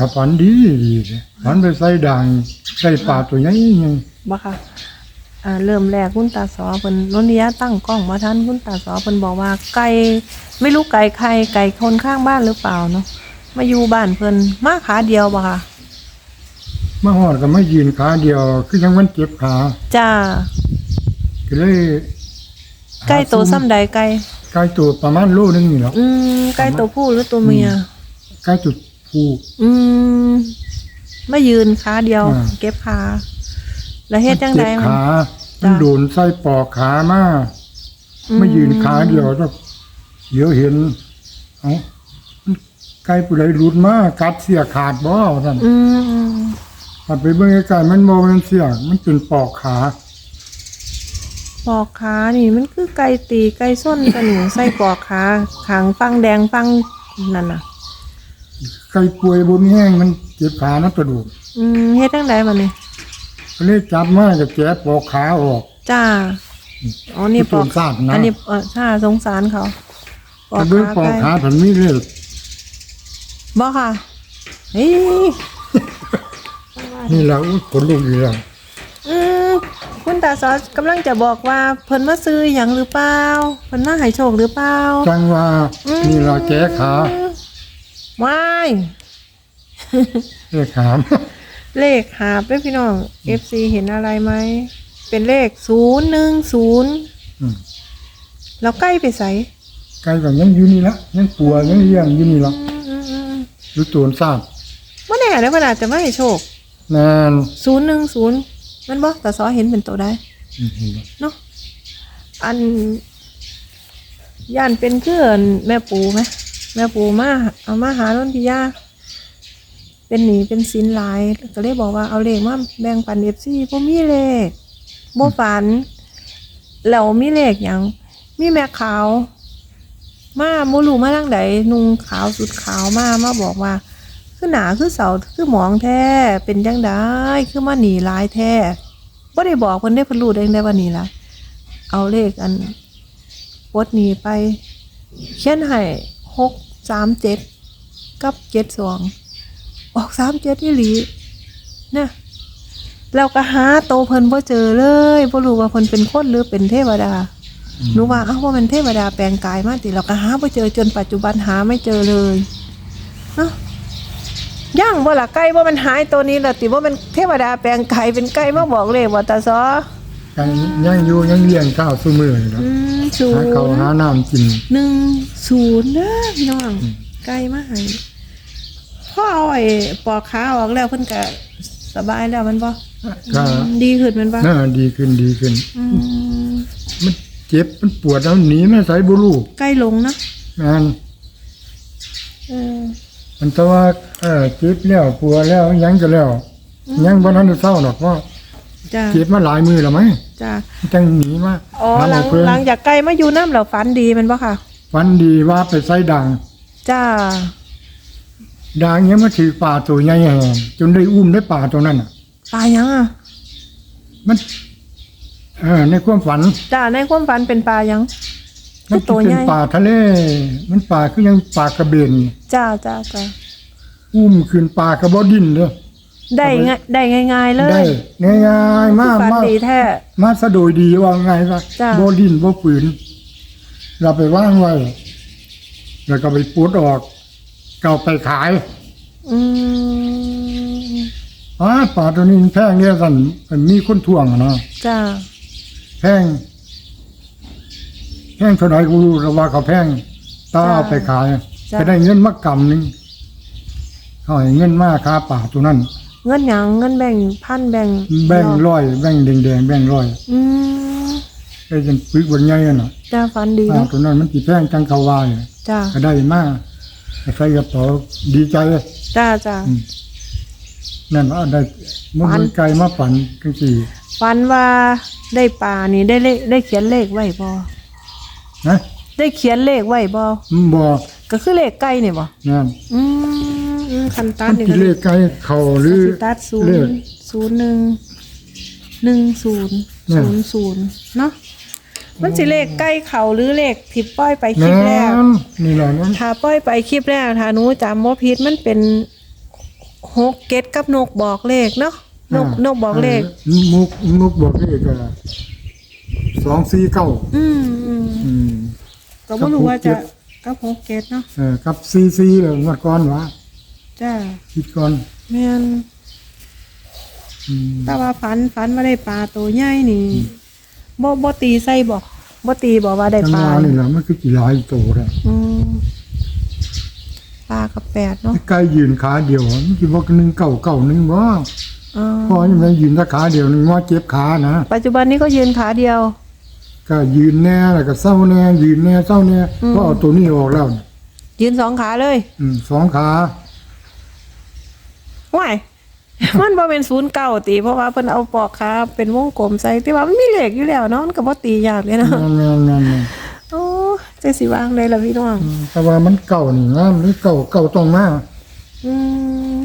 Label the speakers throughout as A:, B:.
A: ขับฝันดีดีเลยฝันไปใส่ด่างใส่ปลาตัวใหญ่ไง
B: บ่ค่ะอ่าเริ่มแรกคุณตาสอเพิ่นนนทิยาตั้งกล้องมาทันคุณตาสอเพิ่นบอกว่าไก่ไม่รู้ไก่ใครไก่คนข้างบ้านหรือเปล่าเนาะมาอยู่บ้านเพิ่นมาขาเดียวบ่ค่ะ
A: มาหอดก็ไม่ยืนขาเดียว คือยังมันเจ็บขา
B: จ้า
A: ก็เลย
B: ไก่โตซ้ำใดไก่
A: ไก่ตัวประมาณโลนึงนี่แหละ
B: อืมไก่ตัวผู้หรือตัวเมีย
A: ไก่จุด ผู้
B: อืมมายืนขาเดียว
A: อ่า
B: เก็บขาแล้วเฮ็ดจัง
A: เจ็
B: ได
A: บ
B: มัน
A: ขา
B: จ้ะ
A: มันโดนไส้ปอกขามา
B: อื
A: ไม่ยืนขาเดียวก็เดี๋ยวเห็น เอ้ามันไก่ผู้ใดหลุดมากัดเสียขาดบ่ท่าน
B: อืมอืม
A: ถ้าไปเบิ่งไกลๆมันบ่แม่นเสียมันเป็นปอกขา
B: ปอกขานี่มันคือไก่ตีไก่ส้นกันนี่ ใส่ปอกขาขางฟังแดงฟังนั่นน่ะ
A: ไก่ป่วยบ่มีแห้งมันเจ็บขานะกระดูก
B: อืมเฮ็ดจังไดบัดนี้
A: ก็เลยจับมาก็แกะปอกขาออก
B: จ้าอ๋อนี่ปอก
A: ที่สงสารนะ
B: อันนี้เออถ้าสงสารเขาปอ
A: แต่
B: ก
A: เบิ่งปอก
B: ขา
A: ขา
B: ไป
A: ผันมีเลย
B: บ่ค่ะเฮ้ย
A: นี่แหละอุ๊ยขนลุกอีกแล้ว
B: อืมคุณตาซอสกำลังจะบอกว่าเพิ่นมาซื้อหยังหรือเปล่าเพิ่นมาให้โชคหรือเปล่า
A: จังว่า
B: อืม
A: นี่เราแกะขา
B: ว้าย
A: แกะขา
B: เลขหาบด้วยพี่น้อง FC เห็นอะไรไหม เป็นเลขศูนย์หนึ่งศูนย์
A: อืม
B: แล้วใกล้ไปใส่
A: ไก่ก็ยังอยู่นี่ละยังปัวยังเลี้ยงอยู่นี่ละ
B: อืมอืมอืม
A: รู้ตัวทราบ
B: ว่าแน่แล้วเวลาจะไม่ให้โชค
A: แน่น
B: ศูนย์หนึ่งศูนย์มันบ่แต่ซอเห็นเป็นตัวได้
A: อืมเห็นบ่
B: เนาะอันย่านเป็นเพื่อนแม่ปูไหม แม่ปู่มาเอามาหาล้นพิยาเป็นหนีเป็นสินหลายก็เลยบอกว่าเอาเลขมาแบ่งปันเอฟซีบ่มีเลขบ่ฝันแล้วมีเลขหยังมีแม่ขาว มาบ่รู้มาทางใดนุ่งขาวสุดขาวมามาบอกว่า คือหนาคือเสาคือหมองแท้เป็นจังไดคือมาหนีลายแท้บ่ได้บอกเพิ่นได้พิ่นรู้ได้จั่งใดว่าหนีหลายเอาเลขอันปดหนีไปเขียนให้ หกสามเจ็ดกับเจ็ดสองออกสามเจ็ดอีหลีนะเราก็หาโตวเพิ่นบ่เจอเลยบ่รู้ว่าเพิ่นเป็นคนหรือเป็นเทวดาหนูว่าเอ้าว่ามันเทวดาแปลงกายมาติเราก็หาบ่เจอจนปัจจุบันหาไม่เจอเลยเนาะย่างบ่ล่ะไก่ว่ามันหายตัวนี้ล่ะติว่ามันเทวดาแปลงกายเป็นไก่มาบอกเลยว่าตาซอ
A: ไก่ยังอยู่ยังเลี้ยงข้าวซุมื้อนี่ละ
B: อืมศู
A: หาข้าวน
B: ย์
A: หาน้ำกิน
B: หนึ่งศูนย์เด้อพี่น้องไกลมาให้พ่อเอาไอ้ปอกขาออกแล้วเพิ่นก็สบายแล้วมันบ่
A: ก็
B: อืมดีขึ้นมันบ่
A: น่าดีขึ้นดีขึ้น
B: อืม
A: มันเจ็บมันปวดแล้วหนีไม่ใส่บุลูก
B: ใกล้ลงนะ
A: งาน
B: เออ
A: มันแต่ว่าเออเจ็บแล้วปวดแล้วยังก็แล้ว ยังบ่ทันได้เศร้าหรอกว่า
B: จ้า
A: เจ็บมาหลายมือแล้วไหม
B: จ้า
A: จังหนีมา
B: อ๋อหลัง
A: เพิ่น
B: หลังจากไกลมาอยู่น้ำแล้วฝันดีแมันบ่ค่ะ
A: วันดีว่าไปใส่ด่าง
B: จ้า
A: ด่างเนี้ยมาถือป่าตัวใหญ่แห่จนได้อุ้มได้ป่าตัวนั้นน่ะ
B: ปลายังอะ
A: มัน เออในความฝัน
B: จ้าในความฝันเป็นปลายัง
A: มัน
B: คือตัว
A: เป็
B: ให
A: น
B: ญ่
A: ป่าทะเล มันป่าคือยังป่ากระเบน
B: จ้าจ้าจ้า
A: อุ้มขึ้นป่ากระบอดินเด้อ
B: ได้ง่ายได้ง่ายๆเลย
A: ได้ง่ายๆมาก
B: ฝัน
A: มาก
B: ดีแท้
A: มาสะโดยดีว่าไงซะ
B: จ้ะ
A: บ่ดินบ่ฝืนเราไปว่างไว้แล้วก็ไปปุดออกก็เอาไปขาย
B: อืม
A: อ๋อป่าตัวนี้มันแพงเนี่ยสันมันมีคนทวงอะเนาะ
B: จ้า
A: แพงแพงเท่าไหร่กูรู้แต่ว่าเขาแพงตาเอาไปขายจะได้เงินมากำหนึงเขาให้เงินมากค่าป่าตัวนั้น
B: เงินหยังเงินแบ่งพันแบ่ง
A: แบ่งร้อยแบ่งแดงๆแบ่งร้อย
B: อืม
A: ได้จนปึกบนใหญ่อะน่ะ
B: จ้าฝันดี
A: ป่า
B: เนาะ
A: ตัวนั้นมันสิแพงจังเขาว่าอยู่
B: จ้า
A: ก็ได้มากใส่กระเป๋าดีใจ
B: จ้าจ้า
A: อืมนั่นว่าได้มัน
B: ฝัน
A: ไกลมาฝันจังสี่
B: ฝันว่าได้ปลานี่ได้เลขได้เขียนเลขไว้บ่
A: นะ
B: ได้เขียนเลขไว้บ่
A: มันบ่
B: ก็คือเลขใกล้นี่บ่
A: นั่น
B: อืมอืม คันตั
A: มั
B: ด
A: น
B: นี่
A: สิ
B: ก็
A: เลขไกลเขาหรือ
B: สิตัดศูน
A: เลข
B: ย์ศูนย์หนึ่งหนึ่งศูนย์
A: เนี่ย
B: ศูนย์ศูนย์เนาะมันสิเลขใกล้เขาหรือเลขที่ป้อยไปคลิ
A: แม่
B: ปแรก
A: นนี่แหละนั่น
B: ถ้าป้อยไปคลิปแรกถ้าหนูจำว่าพิษมันเป็นหกเกตกับนกบอกเลขเนาะนกนกบอกเลข
A: ออมุกมุกบอกเลขก็สองสี่เก้า
B: อืมอืม
A: อืม
B: ก็บ่รู้ว่าจะ
A: กับหกเจ็ด
B: กับหกเกตเนาะ
A: เออกับซีซีเอองวดก่อนวะ
B: จ้า
A: คิดก่อน
B: แม่น
A: อืม
B: แต่ว่าฝันฝันว่าได้ปลาตัวใหญ่นี่บ่บ่ตีใส่บ่บ่ตีบ่ว่าได้
A: จัง
B: ปลา
A: หวะนี่แหละมันคือกี่หลายโตเลย
B: อืมปลากับแปดเนาะ
A: ไก่ยืนขาเดียวมันคิดว่าหนึ่งเก่าเก่าหนึ่งว่า
B: อ๋อ
A: พอยังไงยืนถ้าขาเดียวหนึ่งว่าเจ็บขานะ
B: ปัจจุบันนี้ก็ยืนขาเดียว
A: ก็ยืนแน่แล้วก็เศร้าแน่ยืนแน่เศร้าแน่
B: อืม
A: ก็เอาตัวนี้ออกแล้ว
B: ยืนสองขาเลย
A: อืมสองขา
B: ว้ายมันบ่เป็นศูนย์เก้าตีเพราะว่าเพิ่นเอาปอกขาเป็นวงกลมใส่แต่ว่ามันมีเหล็กอยู่แล้วเนาะมันก็บ่ตียากเลยเนาะ
A: นั่นนั่นนั่น
B: โอ้ใจสิวางเลยล่ะพี่น้อง
A: แต่ว่ามันเก่านี่งามหรือเก่าเก่าตรงมา
B: อืม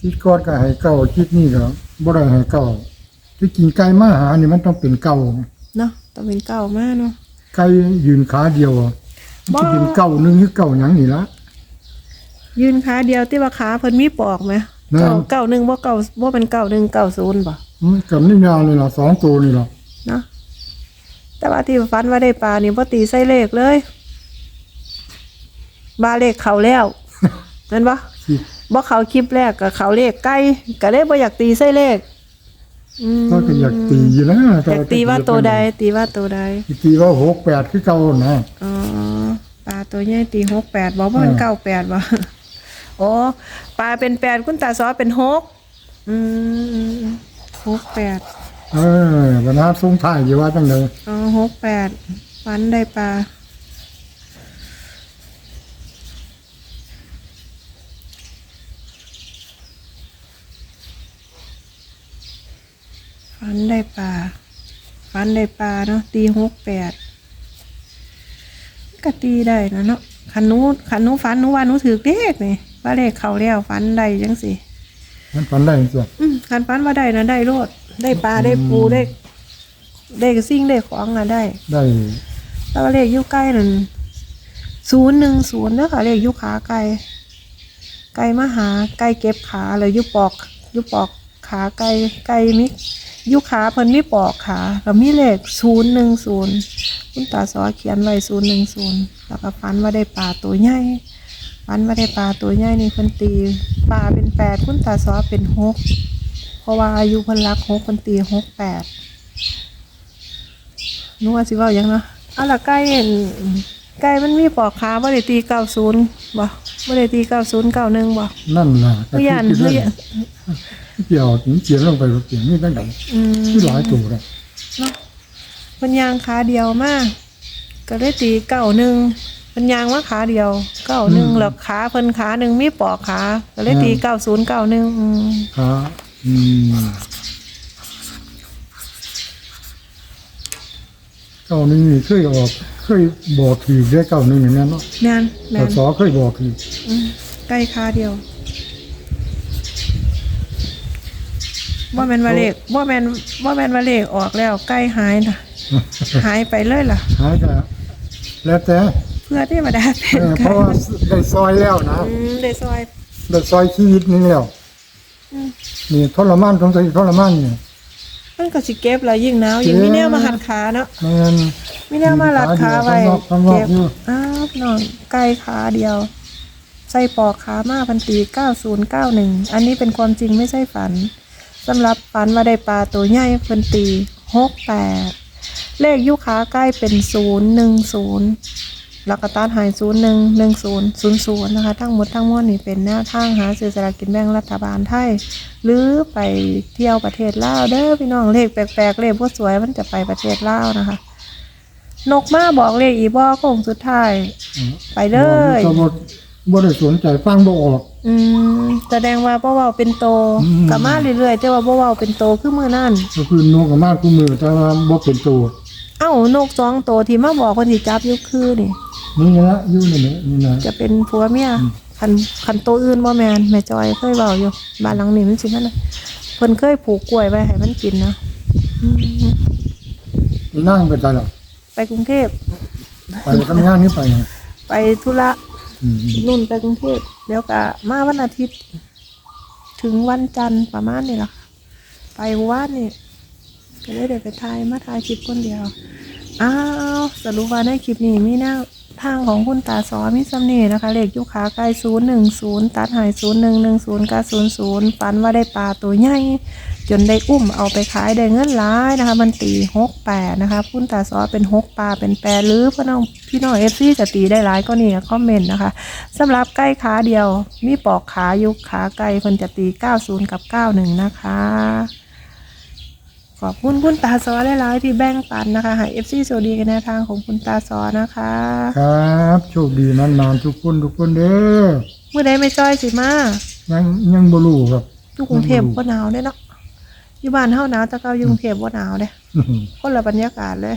A: คิดก่อนก็ให้เก่าคิดนี่ก็บ่ได้ให้เก่าที่กินไก่มาหานี่มันต้องเป็นเก่า
B: เนาะต้องเป็นเก้ามากเนาะ
A: ไก่ยืนขาเดียวอะมันเป็นเก่าหนึงหรือเก่าหยังนี่ละ
B: ยืนขาเดียวที่ว่าขาเพิ่นมีปอกไหม
A: แม่น
B: เก้าเก้าหนึ่งบ่เก้าบ่เป็นเก้าหนึ่งเก้าศูนย์บ่
A: อืมกับนี่ยาวนี่ล่ะสองตัวนี่ล่ะ
B: เนาะแต่ว่าที่ฝันว่าได้ปลานี่บ่ตีใส่เลขเลย บาเลขเขาแล้วนั่นบ่
A: คิด
B: บ่เขาคลิปแรกกับเขาเลขใกล้ก็เลยบ่อยากตีใส่เลขอืม
A: ก็ก็อยากตีอยู่นะ
B: อยากตีว่าตัวใด ตีว่าตัวใด
A: ตีว่าหกแปดคือเก่านะ
B: อ๋อปลาตัวใหญ่ตีหกแปดบอกว่ามัน
A: อ่า
B: เก้าแปดบ่ โอ้ปลาเป็นแปดคุณตาซอเป็นหกอืมหกแปด
A: เออปัญหาสูงท้ายอยู่ว่าจังได
B: อ๋อหกแปดฟันได้ปลาฟันได้ปลาฟันได้ปลาเนาะตีหกแปดก็ตีได้นะเนาะขันหนูขันหนูฟันหนูว่าหนูถือเลขนี่ ว่าเลขเขาแล้วฟันได้จังสิ
A: มันฝันได้จ้ะ
B: อืมขันฟันว่าได้นะได้โลดได้ปลาได้ปูได้ได้สิ่งได้ของอะได้
A: ได้
B: แต่ว่าเลขอยุใกล้นั่นศูนย์หนึ่งศูนย์เด้อค่ะเลขอยุขาไก่ไก่มาหาไก่เก็บขาเลยอยุปอกอยุปอกขาไก่ไก่มิอยุขาเพิ่นมีปอกขาแล้วมีเลขศูนย์หนึ่งศูนย์คุณตาสอเขียนไว้ศูนย์หนึ่งศูนย์แล้วก็ฟันว่าได้ปลาตัวใหญ่ ฟันว่าได้ปลาตัวใหญ่นี่เพิ่นตีปลาเป็นแปดคุณตาสอเป็นหกเพราะว่าอายุเพิ่นรักหกเพิ่นตีหกแปดนึกว่าสิเว่าหยังเนาะเอาละไก่เห็นไก่มันมีปอกขาบ่ได้ตีเก้าศูนย์บ่บ่ได้ตีเก้าศูนย์เก้าหนึ่งบ่
A: นั่นน่ะ
B: ผู้ยัน
A: ก็
B: ผู้
A: คือ
B: ยัน
A: เกี่ยวถึงเขียนลงไปว่าเขียนนี่ตั้งแต่
B: อืม
A: ที่หลายตัวเลย
B: เนาะเพิ่นยางขาเดียวมากก็ได้ตีเก้าหนึ่งเพิ่นยางว่าขาเดียวเก้าหนึ่งแล้วขาเพิ่นขาหนึ่งมีปอกขาก็เลยตีเก้าศูนย์เก้าหนึ่งอืม
A: ขาอืมเก้านี่เคยออกเคยบอกทีได้เก้าหนึ่งอย่างนั้นเนาะ
B: แม่นแม่
A: แต่
B: น
A: สอเคยบอกที
B: อืมไก่ขาเดียวว่าแม่นว่าเลขว่าแม่นว่าแม่นว่าเลขออกแล้วไก่หายน่ะหายไปเลยล่ะ
A: หายก็แล้วแต่
B: เพื่อที่มาได้เป็
A: เอนอเพ
B: ไก่
A: ราะว่าได้ซอยแล้วนะ
B: อืมได้ซอย
A: ได้ซอยชีวิตนึงแล้ว
B: อืม
A: นี่ทรมานสงสัยทรมานเนี่ย
B: มันก็สิเก็บละยิ่งหนาวยิ่ง
A: เก็บ
B: มีแนวมาหัดขาเนาะ
A: แมัน
B: มีแนวมาหัดขาไว้
A: ข้างนอกข้างนอก
B: เก็บ
A: อยู่
B: อ้าวพี่น้องไก่ขาเดียว ใส่ปอกขามาพันตี9091 อันนี้เป็นความจริงไม่ใช่ฝันสำหรับฝันว่าได้ปลาตัวใหญ่เพิ่นตี68 เลขยุขาใกล้เป็น 010 แล้วก็ตัดหาย011000นะคะ ทั้งหมดทั้งมวลนี่เป็นแนวทางหาซื้อสลากกินแบ่งรัฐบาลไทย หรือไปเที่ยวประเทศลาวเด้อพี่น้องเลขแปลกๆเลขบ่สวยมันจะไปประเทศลาวนะคะ นกมาบอกเลขอีบอกคงสุดท้าย ไปเลย
A: ก็บ่บ่ได้สนใจฟังบ่ออก
B: อืมแสดงว่าบ่เว้าเป็นโต
A: อืม
B: กลับมาเรื่อยๆแต่ว่าบ่เว้าเป็นโตคือมื้อนั้น
A: ก็คือนกกับมาคู่มือแต่ว่าบ่เป็นตัว
B: เอ้านกสองโตที่มาบอกคนที่จับอยู่คือนี่
A: นี่นะอยู่นี่นะนี่นะ
B: จะเป็นผัวเมียคันคันโตอื่นบ่แม่นแม่จอยเคยเว้าอยู่บ้านหลังนี้มันสินั่นน่ะเพิ่นเคยผูกกล้วยไว้ให้มันกินนะอืม
A: นั่งไปตลอด
B: ไปกรุงเทพ
A: ไปทำงานนี่ไปนะ
B: ไปธุระ
A: อืม
B: นุ่นไปกรุงเทพเดี๋ยวก็มาวันอาทิตย์ ถึงวันจันทร์ประมาณนี้ล่ะค่ะไปว่านนี่ ก็เลยเดี๋ยวไปถ่ายมาถ่ายคลิปคนเดียว อ้าวสรุปว่าในคลิปนี้มีแนวทางของคุณตาสอมีสำเนีนะคะ เลขยุขาไกลศูนย์หนึ่งศูนย์ตัดหายศูนย์หนึ่งหนึ่งศูนย์กับศูนย์ศูนย์ฝันว่าได้ปลาตัวใหญ่จนได้อุ้มเอาไปขายได้เงินหล้ายนะคะ มันตีหกแปดนะคะคุณตาสอเป็นหกปลาเป็นแปดหรือพี่น้องพี่น้องเอฟซีจะตีได้หลายก็นี่คอมเมนต์นะคะสำหรับใกล้ขาเดียว มีปอกขายุขาไกลคนจะตี90กับ91นะคะ ขอบคุณคุณตาซอหลายๆที่แบ่งปันนะคะให้เอฟซีโซดีกันในทางของคุณตาซอนะคะ
A: ครับโชคดีนานๆทุกคนทุกคนเด้อ
B: เมื่อใดไม่จ้อยสิมา
A: ยังยังบ่รู้ครับ
B: อยู่กรุงเทพก็หนาวเด้เนาะอยู่บ้านเฮาหนาวแต่เก่าอยู่กรุงเทพบ่หนาวเด้คนละบรรยากาศเลย